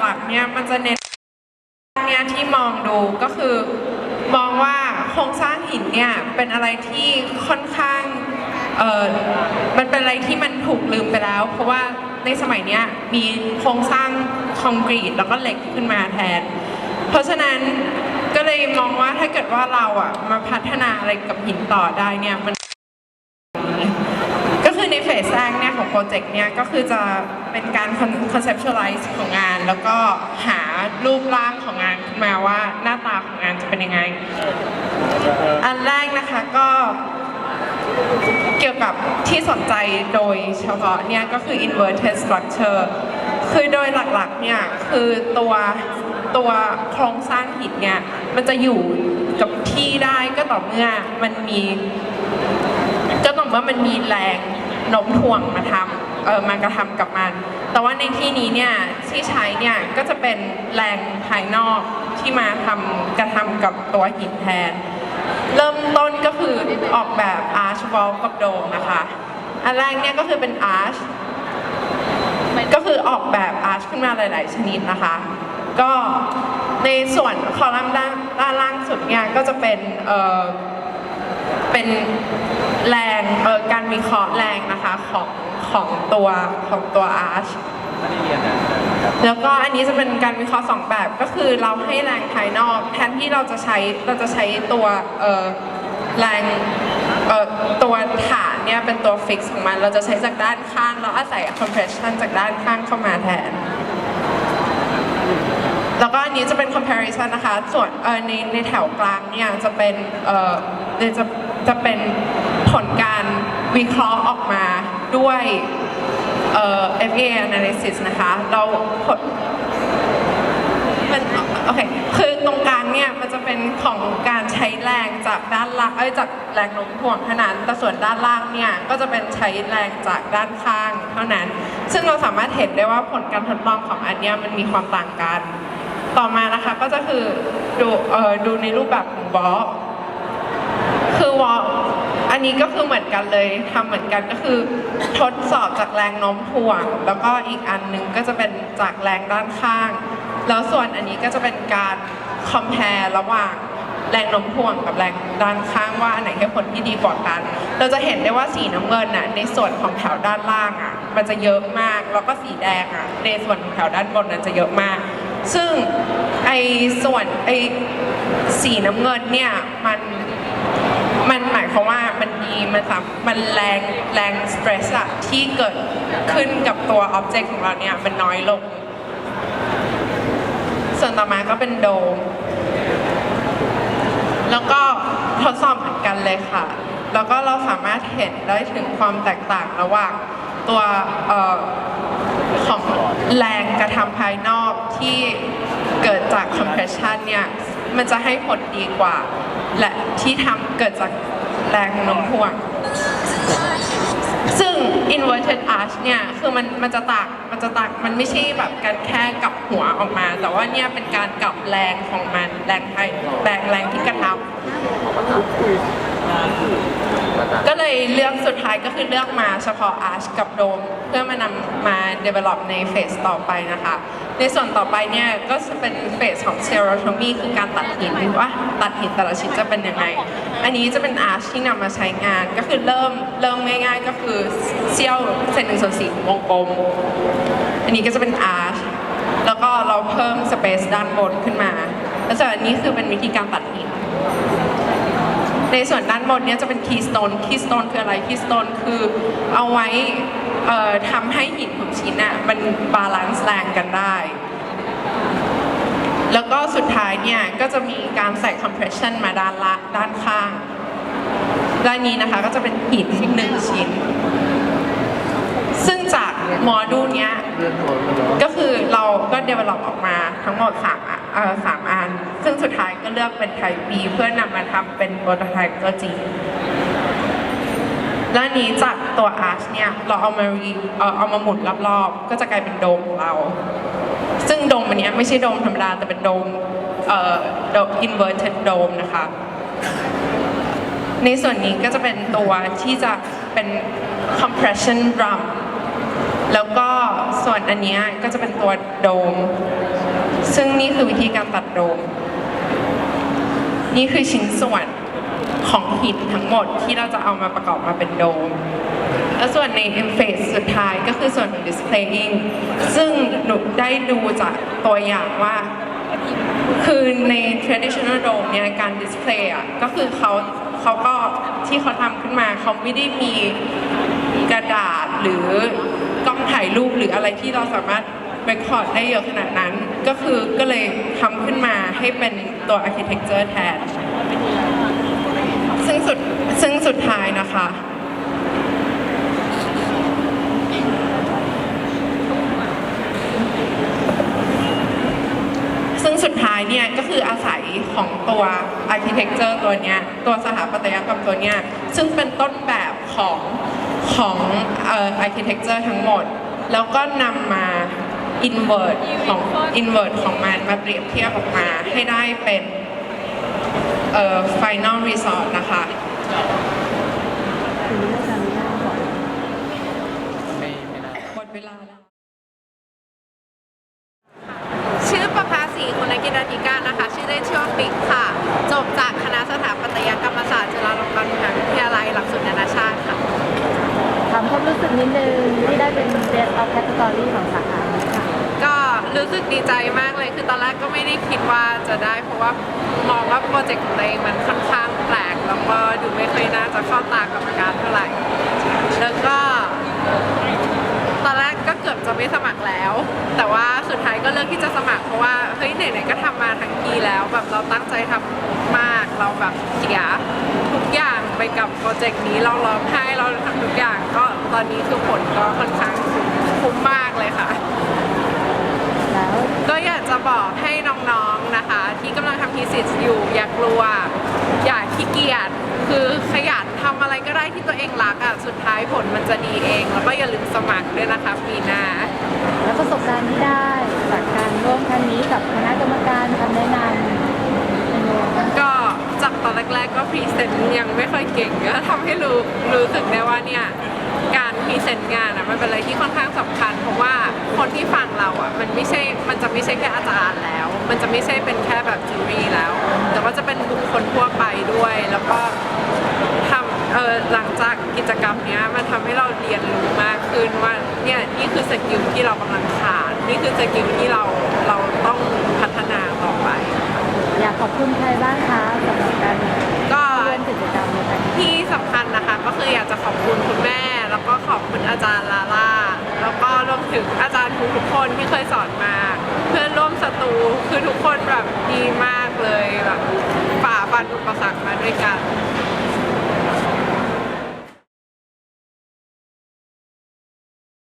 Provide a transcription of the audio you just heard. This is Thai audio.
หลักๆเนี่ยมันจะเน้นเนี่ยที่มองดูก็คือมองว่าโครงสร้างหินเนี่ยเป็นอะไรที่ค่อนข้างเออมันเป็นอะไรที่มันถูกลืมไปแล้ว เพราะว่าในสมัยเนี้ยมีโครงสร้างคอนกรีตแล้วก็เหล็กขึ้นมาแทน เพราะฉะนั้นก็เลยมองว่าถ้าเกิดว่าเราอะมาพัฒนาอะไรกับหินต่อได้เนี่ยมัน ก็คือในเฟสแร กเนี่ยของโปรเจกต์เนี่ยก็คือจะเป็นการ conceptualize ของงาน แล้วก็หารูปร่างของงานขึ้นมาว่าหน้าตาของงานจะเป็นยังไง อันแรกนะคะก็เกี่ยวกับที่สนใจโดยเฉพาะเนี่ยก็คือ inverted structure คือโดยหลักๆเนี่ยคือตัวตัวโครงสร้างหินเนี่ยมันจะอยู่กับที่ได้ก็ต่อเมื่อมันมี ก็ต้องว่ามันมีแรง โน้มถ่วงมาทำเออมากระทำกับมัน แต่ว่าในที่นี้เนี่ยที่ใช้เนี่ยก็จะเป็นแรงภายนอกที่มาทำกระทำกับตัวหินแทน เริ่มต้นก็คือออกแบบอาร์ชวอลกับโดมนะคะ อันแรกเนี่ยก็คือเป็นอาร์ชก็คือออกแบบอาร์ชขึ้นมาหลาย ๆ ชนิดนะคะ ก็ในส่วนคอลัมน์ด้านด้านล่างสุดเนี่ยก็จะเป็นเออเป็นแรง เออการวิเคราะห์แรงนะคะของของตัวของตัวอาร์ช แล้วก็อันนี้จะเป็นการวิเคราะห์สองแบบก็คือเราให้แรงภายนอกแทนที่เราจะใช้เราจะใช้ตัวเออแรงเออตัวฐานเนี่ยเป็นตัวฟิกซ์ของมัน เราจะใช้จากด้านข้างแล้วอาศัย compression จากด้านข้างเข้ามาแทน แล้วก็อันนี้จะเป็น comparison นะคะ ส่วนเอ่อในในแถวกลางเนี่ยจะเป็นเอ่อจะ จะเป็นผลการวิเคราะห์ออกมาด้วยเอ่อ FA analysis นะคะเราผลมันโอเคคือตรงกลางเนี่ยมันจะเป็นของการใช้แรงจากด้านล่างเอ้ยจากแรงโน้มถ่วงเท่านั้นแต่ส่วนด้านล่างเนี่ยก็จะเป็นใช้แรงจากด้านข้างเท่านั้น ซึ่งเราสามารถเห็นได้ว่าผลการทดลองของอันเนี้ยมันมีความต่างกัน ต่อมานะคะก็จะคือดูเอ่อดูในรูปแบบของวอล คือวอลอันนี้ก็คือเหมือนกันเลยทำเหมือนกันก็คือ ทดสอบจากแรงโน้มถ่วง แล้วก็อีกอันหนึงก็จะเป็นจากแรงด้านข้าง แล้วส่วนอันนี้ก็จะเป็นการ compare ระหว่างแรงโน้มถ่วงกับแรงด้านข้างว่าอันไหนให้ผลที่ดีกว่ากัน เราจะเห็นได้ว่าสีน้ำเงินน่ะในส่วนของแถวด้านล่างอะมันจะเยอะมาก แล้วก็สีแดงอะในส่วนของแถวด้านบนนั้นจะเยอะมาก ซึ่งไอ้ส่วนไอ้สีน้ำเงินเนี่ยมัน มันหมายความว่ามันมีมันสามมันแรงแรงสเตรสอะที่เกิดขึ้นกับตัวอ็อบเจกต์ของเราเนี่ยมันน้อยลง ส่วนต่อมาก็เป็นโดม แล้วก็ทดสอบเหมือนกันเลยค่ะ แล้วก็เราสามารถเห็นได้ถึงความแตกต่างระหว่างตัวออของแรงกระทำภายนอกที่เกิดจาก compression เนี่ย มันจะให้ผลดีกว่า และที่ทำเกิดจาก แรงของน้มถ่วง ซึ่ง inverted arch เนี่ยคือมันมันจะต่างมันจะต่างมันไม่ใช่แบบการแค่กลับหัวออกมา แต่ว่าเนี่ยเป็นการกลับแรงของมันแรงไทยแรงแรงที่กระทำก็เลยเลือกสุดท้ายก็คือเลือกมาเฉพาะ arch กับโดม เพื่อมานำมา develop ในเฟสต่อไปนะคะ ในส่วนต่อไปเนี่ยก็จะเป็นเฟสของ stereotomy คือการตัดหินว่าตัดหินแต่ละชิ้นจะเป็นยังไง อันนี้จะเป็น arch ที่นำมาใช้งานก็คือเริ่มเริ่มง่ายๆ ก็คือเซี่ยวเศษหนึ่งส่วนสี่วงกลม อันนี้ก็จะเป็น arch แล้วก็เราเพิ่ม space ด้านบนขึ้นมาแล้วจากอันนี้คือเป็นวิธีการตัดหินในส่วนด้านบนเนี้ยจะเป็น keystone keystone คืออะไร keystone คือเอาไว้ เอ่อทำให้หินทุกชิ้นอะมันบาลานซ์แรงกันได้ แล้วก็สุดท้ายเนี่ย ก็จะมีการใส่ compression มาด้านละด้านข้าง ด้านนี้นะคะก็จะเป็นหินหนึ่งชิ้น ซึ่งจากโมดูลเนี้ย ก็คือเราก็ develop ออกมาทั้งหมด3อะเอ่อสามอัน ซึ่งสุดท้ายก็เลือกเป็นไทป์ B เพื่อนำมาทำเป็นโปรโตไทป์ตัวจริง แล้วอันนี้จากตัว arch เนี่ยเราเอามารีเอ่อเอามาหมุนรอบๆ ก็จะกลายเป็นโดมของเรา ซึ่งโดมอันนี้ไม่ใช่โดมธรรมดา แต่เป็นโดมเอ่อโดม inverted dome นะคะในส่วนนี้ก็จะเป็นตัวที่จะเป็น compression drum แล้วก็ส่วนอันนี้ก็จะเป็นตัวโดม ซึ่งนี่คือวิธีการตัดโดม นี่คือชิ้นส่วน ของหินทั้งหมดที่เราจะเอามาประกอบมาเป็นโดม แล้วส่วนในเฟสสุดท้ายก็คือส่วนของ displaying ซึ่งหนูได้ดูจากตัวอย่างว่า คือใน traditional dome เนี่ยการ display อะก็คือเขาเขาก็ที่เขาทำขึ้นมาเขาไม่ได้มีกระดาษหรือกล้องถ่ายรูปหรืออะไรที่เราสามารถ record ได้เยอะขนาดนั้น ก็คือก็เลยทำขึ้นมาให้เป็นตัว architecture แทน ซึ่งสุดซึ่งสุดท้าย นะคะ ซึ่งสุดท้ายเนี่ยก็คืออาศัยของตัว architecture ตัวเนี้ยตัวสถาปัตยกรรมตัวเนี้ยซึ่งเป็นต้นแบบของของเอ่อ architecture ทั้งหมด แล้วก็นำมา invert ของ invert ของมันมาเปรียบเทียบออกมาให้ได้เป็นเอ่อ final result นะคะ หมดเวลาแล้ว ชื่อประภาสีคุณกิจธิการนะคะ ชื่อเล่นชื่อว่าปิ๊กค่ะ จบจากคณะสถาปัตยกรรมศาสตร์จุฬาลงกรณ์มหาวิทยาลัยหลักสูตรนานาชาติค่ะ ถามความรู้สึก นิดนึงที่ได้เป็น Best of Category ของสาขานี้ค่ะก็รู้สึกดีใจมากเลยคือตอนแรกก็ไม่ได้คิดว่าจะได้ เพราะว่ามองว่าโปรเจกต์ของตัวเองมันค่อนข้างแปลกแล้วก็ดูไม่ค่อยน่าจะเข้าตากรรมการเท่าไหร่ แล้วก็ ตอนแรกก็เกือบจะไม่สมัครแล้ว แต่ว่าสุดท้ายก็เลือกที่จะสมัครเพราะว่าเฮ้ยไหนๆก็ทำมาทั้งทีแล้วแบบเราตั้งใจทำมากเราแบบเสียทุกอย่างไปกับโปรเจกต์นี้เราร้องไห้เราทำทุกอย่าง อนนี้คือผลก็ค่อนข้างคุ้มมากเลยค่ะ แล้วก็อยากจะบอกให้น้องๆนะคะ ที่กำลังทำทีสิทธ์อยู่อย่ากลัว อย่าขี้เกียจคือขยันทำอะไรก็ได้ที่ตัวเองรักอะสุดท้ายผลมันจะดีเอง แล้วก็อย่าลืมสมัครด้วยนะคะปีหน้า แล้วประสบการณ์ที่ได้จากการร่วมครั้งนี้กับคณะกรรมการคำแนะนำเป็นไงบ้างก็จากตอนแรกๆก็พรีเซนต์ยังไม่ค่อยเก่งก็ทำให้รู้รู้สึกได้ว่าเนี่ย การพรีเซนต์งานอะมันเป็นอะไรที่ค่อนข้างสำคัญ เพราะว่าคนที่ฟังเราอะมันไม่ใช่มันจะไม่ใช่แค่อาจารย์แล้ว มันจะไม่ใช่เป็นแค่แบบจูรี่แล้ว แต่ว่าจะเป็นบุคคลทั่วไปด้วย แล้วก็ทำเออหลังจากกิจกรรมเนี้ยมันทำให้เราเรียนรู้มากขึ้นว่าเนี่ยนี่คือสกิลที่เรากำลังขาดนี่คือสกิลที่เราเราต้องพัฒนาต่อไป อยากขอบคุณใครบ้างคะสำหรับการก็ ร่วมกิจกรรมในครั้งนี้ ที่สำคัญนะคะก็คืออยากจะขอบคุณคุณแม่ แล้วก็ขอบคุณอาจารย์ลาล่า แล้วก็รวมถึงอาจารย์ทุกทุกคนที่เคยสอนมา เพื่อนร่วมสตูคือทุกคนแบบดีมากเลยแบบฝ่าฟันอุปสรรคมาด้วยกัน